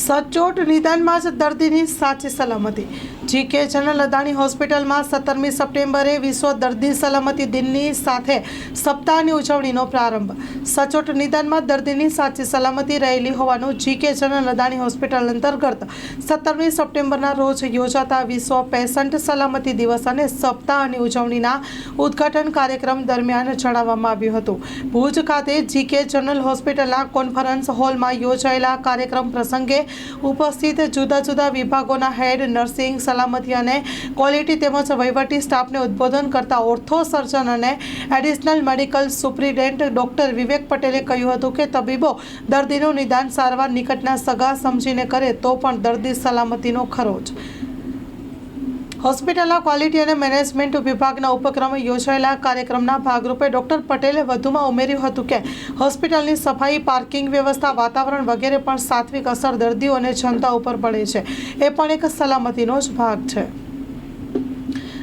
સચોટ નિદાનમાં જ દર્દીની સાચી સલામતી. જીકે જનરલ અદાણી હોસ્પિટલમાં સત્તરમી સપ્ટેમ્બરે વિશ્વ દર્દી સલામતી દિનની સાથે સપ્તાહની ઉજવણીનો પ્રારંભ. સચોટ નિદાનમાં દર્દીની સાચી સલામતી રહેલી હોવાનું જીકે જનરલ અદાણી હોસ્પિટલ અંતર્ગત સત્તરમી સપ્ટેમ્બરના રોજ યોજાતા વિશ્વ પેશન્ટ સલામતી દિવસ અને સપ્તાહની ઉજવણીના ઉદ્ઘાટન કાર્યક્રમ દરમિયાન જણાવવામાં આવ્યું હતું. ભુજ ખાતે જીકે જનરલ હોસ્પિટલના કોન્ફરન્સ હોલમાં યોજાયેલા કાર્યક્રમ પ્રસંગે ઉપસ્થિત જુદા જુદા વિભાગોના હેડ નર્સિંગ, સલામતી અને ક્વોલિટી તેમજ વહીવટી સ્ટાફને ઉદ્બોધન કરતા ઓર્થો સર્જન અને additional medical superintendent doctor Vivek પટેલે કહ્યું હતું કે તબીબો દર્દીનું નિદાન સારવાર નિકટના સગા સમજીને કરે તો પણ દર્દી સલામતીનો ખરો જ હોસ્પિટલના ક્વોલિટી અને મેનેજમેન્ટ વિભાગના ઉપક્રમે યોજાયેલા કાર્યક્રમના ભાગરૂપે ડોક્ટર પટેલે વધુમાં ઉમેર્યું હતું કે હોસ્પિટલની સફાઈ, પાર્કિંગ વ્યવસ્થા, વાતાવરણ વગેરે પણ સાત્વિક અસર દર્દીઓ અને જનતા ઉપર પડે છે. એ પણ એક સલામતીનો જ ભાગ છે.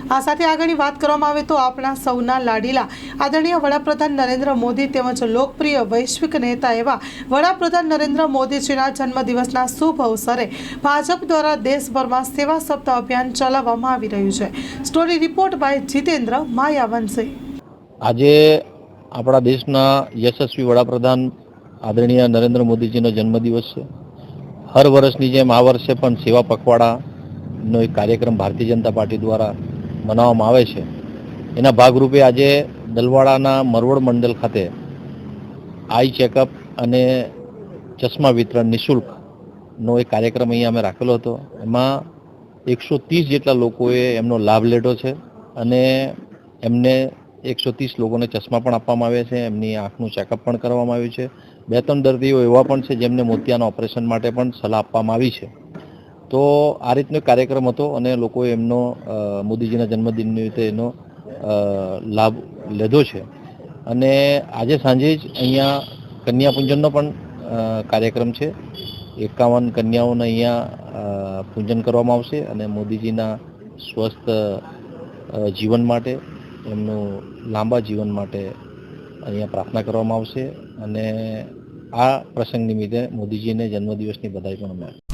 આ સાથે આગળની વાત કરવામાં આવે તો આપણા સૌના લાડીલા આદરણીય વડાપ્રધાન નરેન્દ્ર મોદી તેમજ લોકપ્રિય વૈશ્વિક નેતા એવા વડાપ્રધાન નરેન્દ્ર મોદીજીના જન્મદિવસના શુભ અવસરે ભાજપ દ્વારા દેશભરમાં સેવા સપ્તાહ અભિયાન ચલાવવામાં આવી રહ્યું છે. Story report by Jitendra Mayavanshi. આજે આપણા દેશના યશસ્વી વડાપ્રધાન આદરણીય નરેન્દ્ર મોદીજીનો જન્મદિવસ છે. હર વર્ષની જેમ આ વર્ષે પણ સેવા પખવાડાનો એક કાર્યક્રમ ભારતીય જનતા પાર્ટી દ્વારા મનાવવામાં આવે છે. એના ભાગરૂપે આજે દલવાડાના મરવડ મંડળ ખાતે આઈ ચેકઅપ અને ચશ્મા વિતરણ નિઃશુલ્કનો એક કાર્યક્રમ અહીંયા અમે રાખેલો હતો. એમાં એકસો ત્રીસ જેટલા લોકોએ એમનો લાભ લીધો છે અને એમને એકસો ત્રીસ લોકોને ચશ્મા પણ આપવામાં આવ્યા છે. એમની આંખનું ચેકઅપ પણ કરવામાં આવ્યું છે. બે ત્રણ દર્દીઓ એવા પણ છે જેમને મોતિયાના ઓપરેશન માટે પણ સલાહ આપવામાં આવી છે. તો આ રીતનો કાર્યક્રમ હતો અને લોકોએ એમનો મોદીજીના જન્મદિન નિમિત્તે એનો લાભ લીધો છે. અને આજે સાંજે જ અહીંયા કન્યાપૂજનનો પણ કાર્યક્રમ છે. એકાવન કન્યાઓને અહીંયા પૂજન કરવામાં આવશે અને મોદીજીના સ્વસ્થ જીવન માટે, એમનું લાંબા જીવન માટે અહીંયા પ્રાર્થના કરવામાં આવશે. અને આ પ્રસંગ નિમિત્તે મોદીજીને જન્મદિવસની બધાઈ પણ અમે